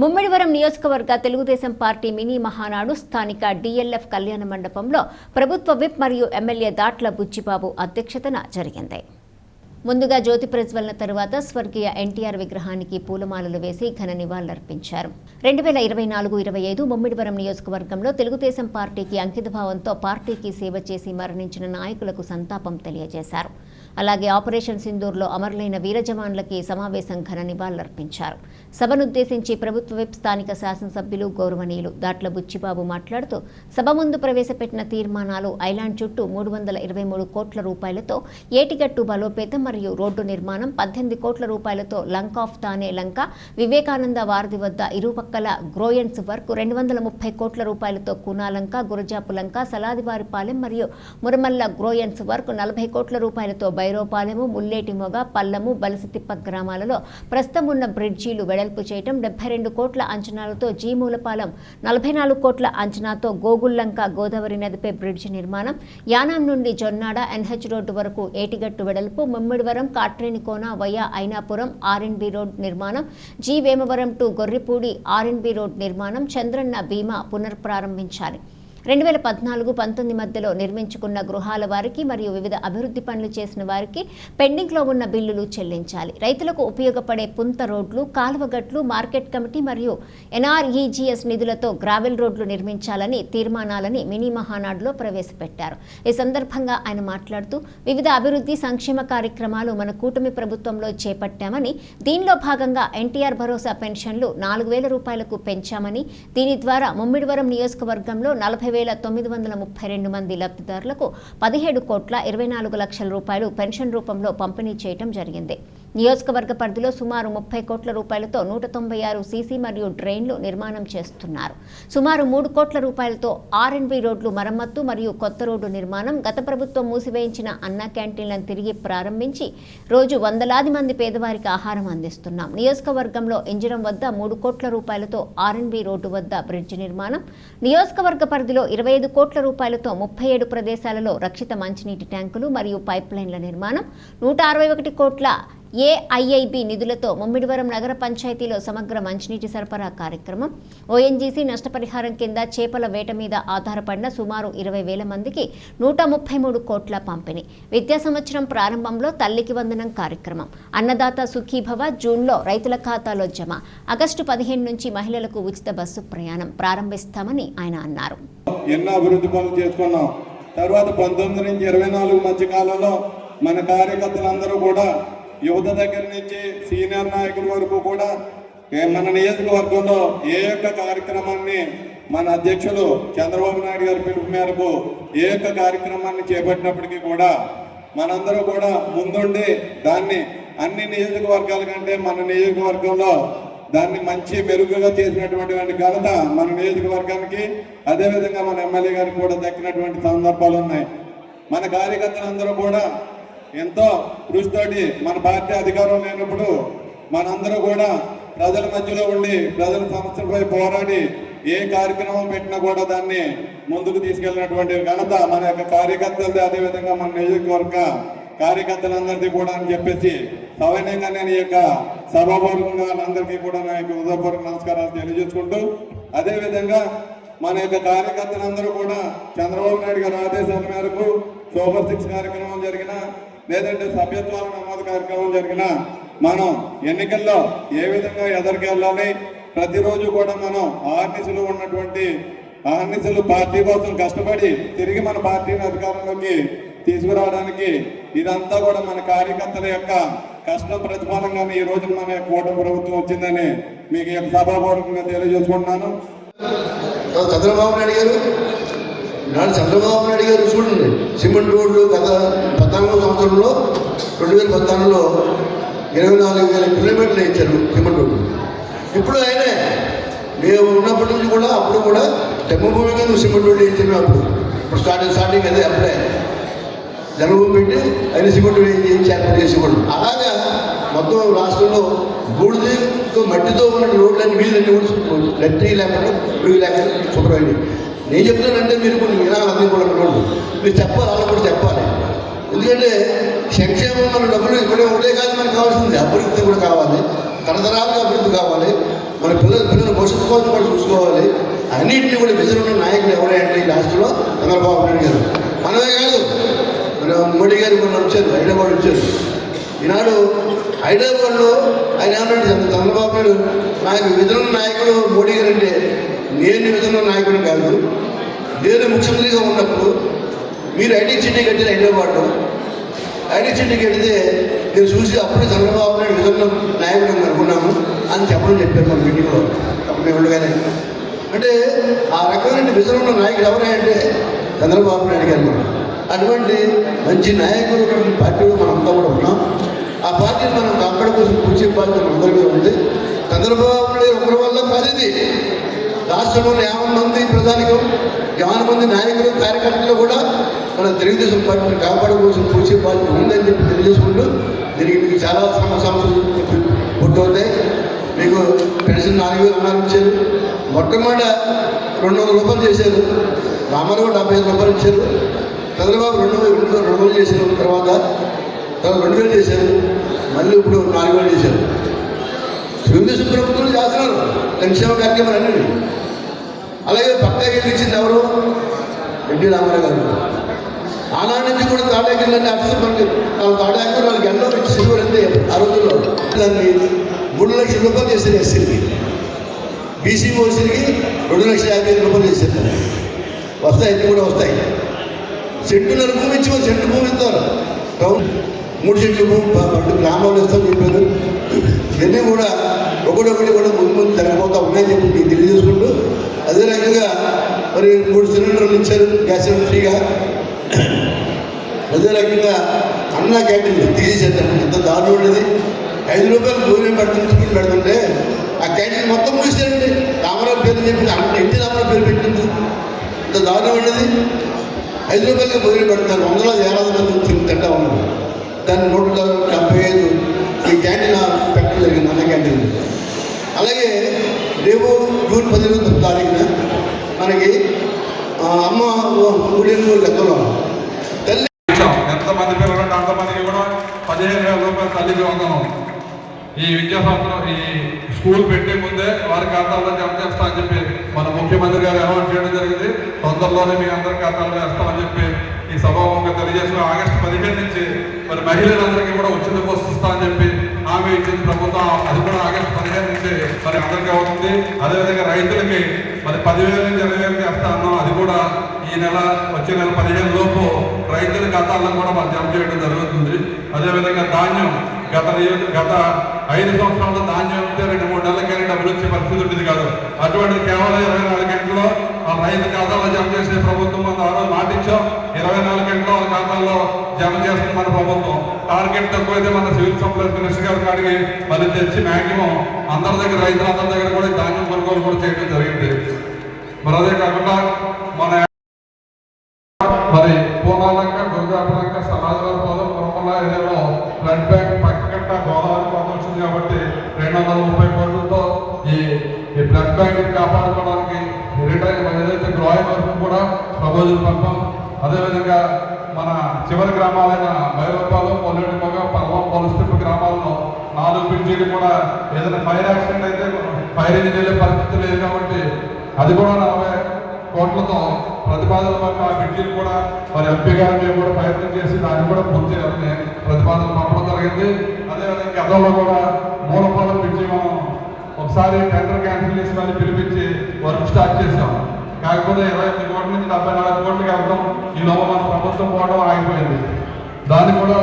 ముమ్మిడివరం నియోజకవర్గ Telugu Desam party mini Mahanadu స్థానిక DLF కళ్యాణ మండపంలో ప్రభుత్వ విప్ మరియు ఎమ్మెల్యే దాట్ల బుచ్చిబాబు అధ్యక్షతన జరిగింది. ముందుగా జ్యోతి ప్రజ్వలన తరువాత స్వర్గీయ ఎన్టీఆర్ విగ్రహానికి పూలమాలలు వేసి ఘన నివాళులర్పించారు. రెండు వేల ఇరవై నాలుగు ఇరవై ఐదు ముమ్మిడివరం నియోజకవర్గంలో తెలుగుదేశం పార్టీకి అంకితభావంతో పార్టీకి సేవ చేసి మరణించిన నాయకులకు సంతాపం తెలియజేశారు. అలాగే ఆపరేషన్ సింధూర్లో అమరులైన వీర జవాన్లకి సమావేశం ఘన నివాళులర్పించారు. సభనుద్దేశించి ప్రభుత్వ వెబ్ స్థానిక శాసనసభ్యులు గౌరవనీయులు దాట్ల బుచ్చిబాబు మాట్లాడుతూ సభ ముందు ప్రవేశపెట్టిన తీర్మానాలు ఐలాండ్ చుట్టూ మూడు వందల ఇరవై మూడు కోట్ల రూపాయలతో ఏటిగట్టు బలోపేతం మరియు రోడ్డు నిర్మాణం పద్దెనిమిది కోట్ల రూపాయలతో లంకాఫ్ ఆఫ్ తానే లంక వివేకానంద వారధి వద్ద ఇరుపక్కల గ్రోయన్స్ వర్క్ రెండు వందల ముప్పై కోట్ల రూపాయలతో కూనాలంక గురజాపు లంక సలాదివారిపాలెం మరియు మురమల్ల గ్రోయన్స్ వర్క్ నలభై కోట్ల రూపాయలతో బైరోపాలెము ముల్లేటి మొగ పల్లము బలసతిప్ప గ్రామాలలో ప్రస్తుతం ఉన్న బ్రిడ్జీలు వెడల్పు చేయటం డెబ్బై రెండు కోట్ల అంచనాలతో జీమూలపాలెం నలభై నాలుగు కోట్ల అంచనాతో గోగుల్లంక గోదావరి నదిపై బ్రిడ్జి నిర్మాణం యానాం నుండి జొన్నాడ ఎన్హెచ్ రోడ్డు వరకు ఏటిగట్టు వెడల్పు Mummidivaram Katrenikona via Ainapuram RNB road నిర్మాణం G Vemavaram to Gorripudi RNB road నిర్మాణం చంద్రన్న బీమా పునర్ప్రారంభించారు రెండు వేల పద్నాలుగు పంతొమ్మిది మధ్యలో నిర్మించుకున్న గృహాల వారికి మరియు వివిధ అభివృద్ధి పనులు చేసిన వారికి పెండింగ్లో ఉన్న బిల్లులు చెల్లించాలి. రైతులకు ఉపయోగపడే పుంత రోడ్లు కాలువగట్లు మార్కెట్ కమిటీ మరియు ఎన్ఆర్ఈజీఎస్ నిధులతో గ్రావెల్ రోడ్లు నిర్మించాలని తీర్మానాలని మినీ మహానాడులో ప్రవేశపెట్టారు. ఈ సందర్భంగా ఆయన మాట్లాడుతూ వివిధ అభివృద్ధి సంక్షేమ కార్యక్రమాలు మన కూటమి ప్రభుత్వంలో చేపట్టామని దీనిలో భాగంగా ఎన్టీఆర్ భరోసా పెన్షన్లు నాలుగు వేల రూపాయలకు పెంచామని దీని ద్వారా ముమ్మిడివరం నియోజకవర్గంలో నలభై వేల తొమ్మిది వందల ముప్పై రెండు మంది లబ్ధిదారులకు పదిహేడు కోట్ల ఇరవై నాలుగు లక్షల రూపాయలు పెన్షన్ రూపంలో పంపిణీ చేయడం జరిగింది. నియోజకవర్గ పరిధిలో సుమారు ముప్పై కోట్ల రూపాయలతో నూట తొంభై ఆరు సీసీ మరియు డ్రైన్లు నిర్మాణం చేస్తున్నారు. సుమారు మూడు కోట్ల రూపాయలతో ఆర్ఎన్బి రోడ్లు మరమ్మత్తు మరియు కొత్త రోడ్డు నిర్మాణం గత ప్రభుత్వం మూసివేయించిన అన్న క్యాంటీన్లను తిరిగి ప్రారంభించి రోజు వందలాది మంది పేదవారికి ఆహారం అందిస్తున్నాం. నియోజకవర్గంలో ఇంజరం వద్ద మూడు కోట్ల రూపాయలతో ఆర్ఎన్బి రోడ్డు వద్ద బ్రిడ్జ్ నిర్మాణం నియోజకవర్గ పరిధిలో ఇరవై ఐదు కోట్ల రూపాయలతో ముప్పై ఏడు ప్రదేశాలలో రక్షిత మంచినీటి ట్యాంకులు మరియు పైప్ లైన్ల నిర్మాణం నూట అరవై ఒకటి కోట్ల ఏఐఐబి నిధులతో ముమ్మిడివరం నగర పంచాయతీలో సమగ్ర మంచినీటి సరఫరా కార్యక్రమం. ఓఎన్జీసీ నష్టపరిహారం కింద చేపల వేట మీద ఆధారపడిన సుమారు ఇరవై వేల మందికి నూట ముప్పై మూడు కోట్ల పంపిణీ. విద్యా సంవత్సరం ప్రారంభంలో తల్లికి వందనం కార్యక్రమం. అన్నదాత సుఖీభవ జూన్లో రైతుల ఖాతాలో జమ. ఆగస్టు పదిహేను నుంచి మహిళలకు ఉచిత బస్సు ప్రయాణం ప్రారంభిస్తామని ఆయన అన్నారు. ఎన్నో అభివృద్ధి పనులు చేసుకున్నాం. తర్వాత పంతొమ్మిది నుంచి ఇరవై నాలుగు మధ్య కాలంలో మన కార్యకర్తలందరూ కూడా యువత దగ్గర నుంచి సీనియర్ నాయకుల వరకు కూడా మన నియోజకవర్గంలో ఏ యొక్క కార్యక్రమాన్ని మన అధ్యక్షులు చంద్రబాబు నాయుడు గారి పిలుపు మేరకు ఏ యొక్క కార్యక్రమాన్ని చేపట్టినప్పటికీ కూడా మనందరూ కూడా ముందుండి దాన్ని అన్ని నియోజకవర్గాల కంటే మన నియోజకవర్గంలో దాన్ని మంచి మెరుగుగా చేసినటువంటి ఘనత మన నియోజకవర్గానికి అదేవిధంగా మన ఎమ్మెల్యే గారికి కూడా దక్కినటువంటి సందర్భాలు ఉన్నాయి. మన కార్యకర్తలందరూ కూడా ఎంతో కృషితోటి మన పార్టీ అధికారం లేనప్పుడు మనందరూ కూడా ప్రజల మధ్యలో ఉండి ప్రజల సమస్యలపై పోరాడి ఏ కార్యక్రమం పెట్టినా కూడా దాన్ని ముందుకు తీసుకెళ్ళినటువంటి ఘనత మన యొక్క కార్యకర్తలది. అదేవిధంగా మన నియోజకవర్గ కార్యకర్తలందరిది కూడా అని చెప్పేసి సవైనంగా నేను ఈ యొక్క సభాపూర్వకంగా అందరికీ కూడా నా యొక్క హృదయపూర్వక నమస్కారాలు తెలియజేసుకుంటూ అదేవిధంగా మన యొక్క కార్యకర్తలందరూ కూడా చంద్రబాబు నాయుడు గారి ఆదేశాల మేరకు సూపర్ సిక్స్ కార్యక్రమం జరిగిన లేదంటే సభ్యత్వాల నమోదు కార్యక్రమం జరిగిన మనం ఎన్నికల్లో ఏ విధంగా ఎదరికి ప్రతిరోజు కూడా మనం ఆర్నిసులు ఉన్నటువంటి ఆర్నిసులు పార్టీ కోసం కష్టపడి తిరిగి మన పార్టీని అధికారంలోకి తీసుకురావడానికి ఇదంతా కూడా మన కార్యకర్తల యొక్క కష్టం ప్రతిఫలంగానే ఈ రోజు మన యొక్క కూటమి ప్రభుత్వం వచ్చిందని మీకు సభాపూర్వకంగా తెలియజేసుకుంటున్నాను. చంద్రబాబు నాయుడు గారు నాడు చంద్రబాబు నాయుడు గారు చూడండి సిమెంట్ రోడ్లు గత పద్నాలుగో సంవత్సరంలో రెండు వేల పద్నాలుగులో ఇరవై నాలుగు వేల కిలోమీటర్లు ఇచ్చారు సిమెంట్ రోడ్లు. ఇప్పుడు ఆయనే మేము ఉన్నప్పటి నుంచి కూడా అప్పుడు కూడా జన్మభూమి కింద సిమెంట్ రోడ్లు వేయించాము అప్పుడు. ఇప్పుడు స్టార్టింగ్ స్టార్టింగ్ అదే అప్పుడే. జన్మభూమి పెట్టి ఆయన సిమెంట్ వేయించి ఏర్పాటు చేసేవాడు అలాగా మొత్తం రాష్ట్రంలో బూడిదతో మట్టితో ఉన్న రోడ్లన్నీ వీళ్ళన్నీ కూడా గట్టి లేకుండా పురుగు లేకుండా శుభ్రమైనవి. నేను చెప్తున్నానంటే మీరు కొన్ని వినాలి కూడా మీరు చెప్పాలి వాళ్ళకి కూడా చెప్పాలి. ఎందుకంటే సంక్షేమం మన డబ్బులు ఇప్పుడే ఒకటే కాదు మనకు కావాల్సింది. అభివృద్ధి కూడా కావాలి. తరతరాలుగా అభివృద్ధి కావాలి. మన పిల్లల పిల్లలు భవిష్యత్తు కోసం కూడా చూసుకోవాలి. అన్నింటినీ కూడా విజన్ ఉన్న నాయకులు ఎవరంటే ఈ రాష్ట్రంలో చంద్రబాబు నాయుడు గారు. మనమే కాదు మన మోడీ గారు మొన్న వచ్చారు హైదరాబాద్ వచ్చారు. ఈనాడు హైదరాబాద్లో ఆయన ఏమన్నాడు చంద్రబాబు నాయుడు నాకు విజన్ నాయకుడు మోడీ గారు అంటే నేను విధంగా నాయకుడు కాదు. నేను ముఖ్యమంత్రిగా ఉన్నప్పుడు మీరు ఐటీ చిట్టి కట్టిన హైదరాబాద్ ఐటీ చిట్టి కడితే నేను చూసి అప్పుడే చంద్రబాబు నాయుడు విధంగా నాయకుడు అనుకున్నాము అని చెప్పడం చెప్పారు మన మీటింగ్లో. అప్పుడు మేము ఉండగానే. అంటే ఆ రకమైన విజన్ ఉన్న నాయకుడు ఎవరంటే చంద్రబాబు నాయుడు గారు అటువంటి మంచి నాయకుడు పార్టీలో మనం అంతా కూడా ఉన్నాం. ఆ పార్టీని మనం కాపాడుకోసం కూర్చే బాధ్యత మనందరికీ ఉంది. చంద్రబాబు నాయుడు ఒకరి వల్ల కాదు ఇది. రాష్ట్రంలో యాభై మంది ప్రజానికం యాభై మంది నాయకులు కార్యకర్తలు కూడా మన తెలుగుదేశం పార్టీని కాపాడుకోవాల్సిన పూసే బాధ్యత ఉందని చెప్పి తెలియజేసుకుంటూ దీనికి మీకు చాలా సమస్యలు పుట్టవుతాయి మీకు పెన్షన్ నాలుగు వేలు అన్నారు ఇచ్చారు. మొట్టమొదట రెండు వందల రూపాయలు చేశారు. రామారావు డెబ్బై ఐదు రూపాయలు ఇచ్చారు. చంద్రబాబు రెండు వేలు రెండు రెండు వందలు చేశారు. తర్వాత తర్వాత రెండు వేలు చేశారు. మళ్ళీ ఇప్పుడు నాలుగు వేలు చేశారు. తెలుగుదేశం ప్రభుత్వం చేస్తున్నారు. సంక్షేమ కార్యక్రమాలు అన్నీ అలాగే పక్కా గెలిచింది ఎవరు? ఎన్టీ రామారావు గారు. ఆనాడు నుంచి కూడా తాడాకిళ్ళని అర్థం మనకి తాడాకి వాళ్ళకి ఎన్నో సిల్వర్ అంతే ఆ రోజుల్లో. దాన్ని మూడు లక్షల రూపాయలు చేశారు ఎస్సీలకి. బీసీ ఓసీలకి రెండు లక్షల యాభై ఐదు రూపాయలు చేశారు వస్తాయి అన్నీ కూడా వస్తాయి. సెంటున్నర భూమి ఇచ్చి వాళ్ళు సెంటు భూమి ఇస్తారు. టౌన్ మూడు సెంట్లు భూమి ప- గ్రామాలు ఇస్తామని చెప్పారు. ఇవన్నీ కూడా ఒకటొకటి కూడా ముందు ముందు జరగబోతా ఉన్నాయని చెప్పి మీకు తెలియజేసుకుంటూ అదే రకంగా మరి మూడు సిలిండర్లు ఇచ్చారు గ్యాస్ సిలిండర్ ఫ్రీగా. అదే రకంగా అన్న క్యాంటీన్ తీసేసేద్దాం ఎంత దారుణం ఉండేది. ఐదు రూపాయలు భోజనం పెడుతుంటే పెడుతుంటే ఆ క్యాంటీన్ మొత్తం మూసేయండి రామారావు పేరు చెప్పి అన్న ఎన్టీ రామారావు పేరు పెట్టింది ఇంత దారుణం ఉండేది. ఐదు రూపాయలకి భోజనం పెడతారు వందల ఏడాది మంది తింటా ఉన్నారు. దాన్ని నూట డెబ్బై ఐదు ఈ క్యాంటీన్ జరిగింది అన్న క్యాంటీన్ అలాగే రేపు జూన్ పదిహేను తారీఖున మనకి అమ్మ అమ్మ ఊడేళ్ళు లెక్కలో తల్లి ఎంతమంది పిల్లలు అంతమందికి కూడా పదిహేను వేల రూపాయలు తల్లికి వందనం ఈ విద్యా సంవత్సరం ఈ స్కూల్ పెట్టే ముందే వారి ఖాతాల్లో జమ చేస్తా అని చెప్పి మన ముఖ్యమంత్రి గారు అనౌన్స్ చేయడం జరిగింది. తొందరలోనే మీ అందరి ఖాతాల్లో వేస్తామని చెప్పి ఈ సభాముఖంగా తెలియజేసిన ఆగస్టు పదిహేను నుంచి మరి మహిళలందరికీ కూడా ఉచిత బస్సు ఇస్తా అని చెప్పి హామీ ఇచ్చింది ప్రభుత్వం అది కూడా ఆగస్టు పదిహేను నుంచి మరి అందరికీ అవుతుంది. అదేవిధంగా రైతులకి మరి పదివేల నుంచి ఇరవై వేలు చేస్తా అన్నాం అది కూడా ఈ నెల వచ్చే నెల పదిహేను లోపు రైతుల ఖాతాల్లో కూడా మనం జమ చేయడం జరుగుతుంది. అదేవిధంగా ధాన్యం గత గత ఐదు సంవత్సరాల్లో ధాన్యం ఉంటే రెండు మూడు నెలలకైనా డబ్బులు వచ్చే పరిస్థితి ఉండేది కాదు. అటువంటి కేవలం ఇరవై నాలుగు గంటల్లో ఆ రైతు ఖాతాలో జమ చేసే ప్రభుత్వం మనం ఆ రోజు మాటిచ్చాం. ఇరవై నాలుగు గంటల్లో వాళ్ళ ఖాతాల్లో జమ చేస్తుంది మన ప్రభుత్వం. టార్గెట్ తక్కువైతే మన సివిల్ సప్లైస్ మినిస్టర్ గారు కాడికి మళ్ళీ తెచ్చి మ్యాక్సిమం అందరి దగ్గర రైతులందరి దగ్గర కూడా ధాన్యం కొనుగోలు కూడా చేయడం జరిగింది మరి అదే కాకుండా మన మరి పూర్ణాలంక గురుగాపురంక సమాజవాద పదం పురమల ఏరియాలో బ్లడ్ బ్యాంక్ పక్కకట్ట గోదావరి పదం వచ్చింది కాబట్టి రెండు వందల ముప్పై కోట్లతో ఈ బ్యాంక్ కాపాడుకోవడానికి రిటైర్ ఏదైతే గ్రాయ వరకు కూడా ప్రపోజల్ పంపం అదేవిధంగా మన చివరి గ్రామాలైన భైరవపాలెం పొల్లెడి మొగ పర్వం పొలస్టిప్ గ్రామాల్లో నాలుగు బ్రిడ్జీలు కూడా ఏదైనా ఫైర్ యాక్సిడెంట్ అయితే ఫైర్ ఇంజిన్ పరిస్థితి లేదు కాబట్టి అది కూడా నలభై కోట్లతో ప్రతిపాదన పక్క ఆ బిడ్జీలు కూడా మరి ఎంపీ గారు మేము కూడా ప్రయత్నం చేసి దాన్ని కూడా పూర్తి చేయాలని ప్రతిపాదన పంపడం జరిగింది. అదేవిధంగా గతంలో కూడా మూలపాలెం బిడ్జీ మనం ఒకసారి టెండర్ క్యాన్సిల్ చేసుకొని పిలిపించి వర్క్ స్టార్ట్ చేసాం కాకపోతే ఇరవై ఎనిమిది కోట్ల నుంచి డెబ్బై నాలుగు కోట్లకి వెళ్తాం. ఈ లోపల మన ప్రభుత్వం పోవడం ఆగిపోయింది. దాన్ని కూడా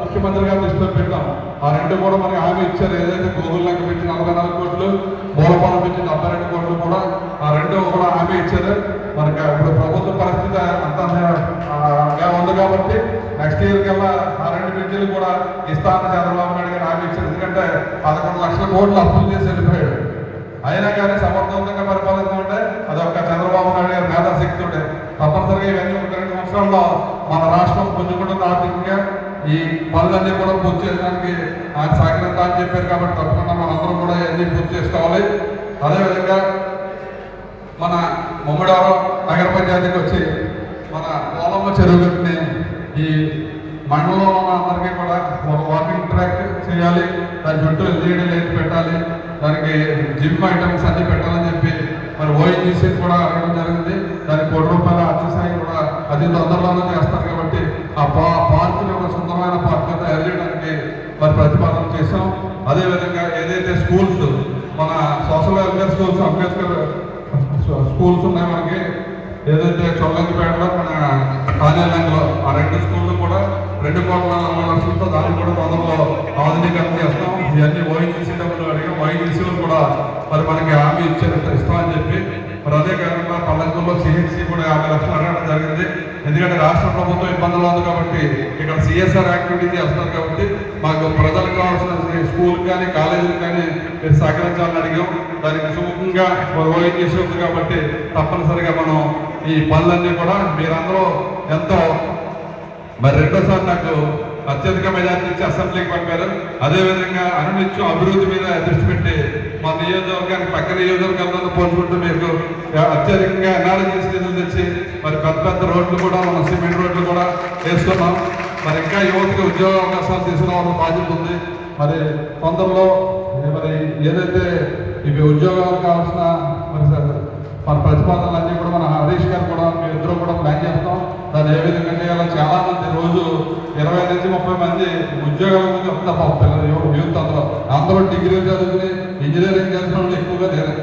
ముఖ్యమంత్రి గారు దృష్టిలో పెట్టాం. ఆ రెండు కూడా మనకి హామీ ఇచ్చారు. ఏదైతే గోగుల్లోకి లంక పెంచి నలభై నాలుగు కోట్లు మూలపాలెం పెంచి డెబ్బై రెండు కోట్లు కూడా ఆ రెండు కూడా హామీ ఇచ్చారు. మనకి ఇప్పుడు ప్రభుత్వ పరిస్థితి అంతగా ఉంది కాబట్టి నెక్స్ట్ ఇయర్ కల్లా ఆ రెండు బ్రిడ్జిలు కూడా ఇస్తానని చంద్రబాబు నాయుడు గారు హామీ ఇచ్చారు. ఎందుకంటే పదకొండు లక్షల కోట్లు అప్పులు చేసి వెళ్ళిపోయాడు. అయినా కానీ సమర్థవంతంగా పరిపాలించాలంటే అది ఒక చంద్రబాబు నాయుడు గారి మేధాశక్తి ఉండే తప్పనిసరిగా ఇవన్నీ ఒక రెండు సంవత్సరాల్లో మన రాష్ట్రం పుంజుకుంటున్న ఆర్థికంగా. ఈ పనులన్నీ కూడా పూర్తి చేయడానికి ఆయన సహకరిస్తా అని చెప్పారు కాబట్టి తప్పకుండా మనందరం కూడా ఇవన్నీ పూర్తి చేసుకోవాలి. అదేవిధంగా మన ముమ్మడారం నగర పంచాయతీకి వచ్చి మన పోలమ్మ చెరువు ఈ మండలంలో ఉన్న అందరికీ కూడా ఒక వాకింగ్ ట్రాక్ చేయాలి. దాని చుట్టూ ఎల్ఈడీ లైట్ పెట్టాలి. దానికి జిమ్ ఐటమ్స్ అన్ని పెట్టాలని చెప్పి మరి ఓఎన్జీసీ కూడా అడగడం జరిగింది. దానికి కోటి రూపాయల అత్యసాయి కూడా అతి తొందరలోనే చేస్తారు కాబట్టి ఆ పా పార్కుని ఒక సుందరమైన పార్క్ తయారు చేయడానికి మరి ప్రతిపాదన చేసాం అదేవిధంగా ఏదైతే స్కూల్స్ మన social welfare schools Ambedkar schools ఉన్నాయి మనకి ఏదైతే చొల్లంగిపేటలో మన కానేలంగలో ఆ రెండు స్కూళ్ళు కూడా రెండు కోట్ల నలభై లక్షలతో దాన్ని కూడా తొందరలో ఆధునీకరణ చేస్తాం. ఇవన్నీ ఓఎన్జీసీ డబ్బులు అడిగా ఓఎన్జీసీలు కూడా మరి మనకి హామీ ఇచ్చే ఇస్తామని చెప్పి మరి అదే కాకుండా పల్లెటూరులో సిహెచ్సి కూడా యాభై లక్షలు అడగడం జరిగింది. ఎందుకంటే రాష్ట్ర ప్రభుత్వం ఇబ్బందులు ఉంది కాబట్టి ఇక్కడ సిఎస్ఆర్ యాక్టివిటీ చేస్తున్నారు కాబట్టి మాకు ప్రజలకు కావాల్సిన స్కూల్ కానీ కాలేజీలు కానీ మీరు సహకరించాలని అడిగాం. దానికి సుముఖంగా చేసి ఉంది కాబట్టి తప్పనిసరిగా మనం ఈ పనులన్నీ కూడా మీరందరూ ఎంతో మరి రెండోసారి నాకు అత్యధిక మెజార్టీ ఇచ్చి అసెంబ్లీకి పంపారు. అదేవిధంగా అనునిత్యం అభివృద్ధి మీద దృష్టి పెట్టి మా నియోజకవర్గానికి పక్క నియోజకవర్గాలతో పోల్చుకుంటూ మీకు అత్యధికంగా ఎన్ఆర్ఎస్ నిధులు తెచ్చి మరి పెద్ద పెద్ద రోడ్లు కూడా మన సిమెంట్ రోడ్లు కూడా వేస్తున్నాం. మరి ఇంకా యువతకి ఉద్యోగ అవకాశాలు తీసుకురావాలని బాధ్యత ఉంది. మరి తొందరలో మరి ఏదైతే ఇవి ఉద్యోగాలు కావాల్సిన మరి మన ప్రతిపాదనలు అన్నీ కూడా మన హరీష్ గారు కూడా మీ ఇద్దరు కూడా ప్లాన్ చేస్తాం దాన్ని ఏ విధంగా చేయాలో చాలామంది రోజు ఇరవై నుంచి ముప్పై మంది ఉద్యోగాల గురించి ఉంటారు పిల్లలు యూత్ అందరూ. అందరూ డిగ్రీ చదువుకుని ఇంజనీరింగ్ చేసిన వాళ్ళు ఎక్కువగా ఇరవై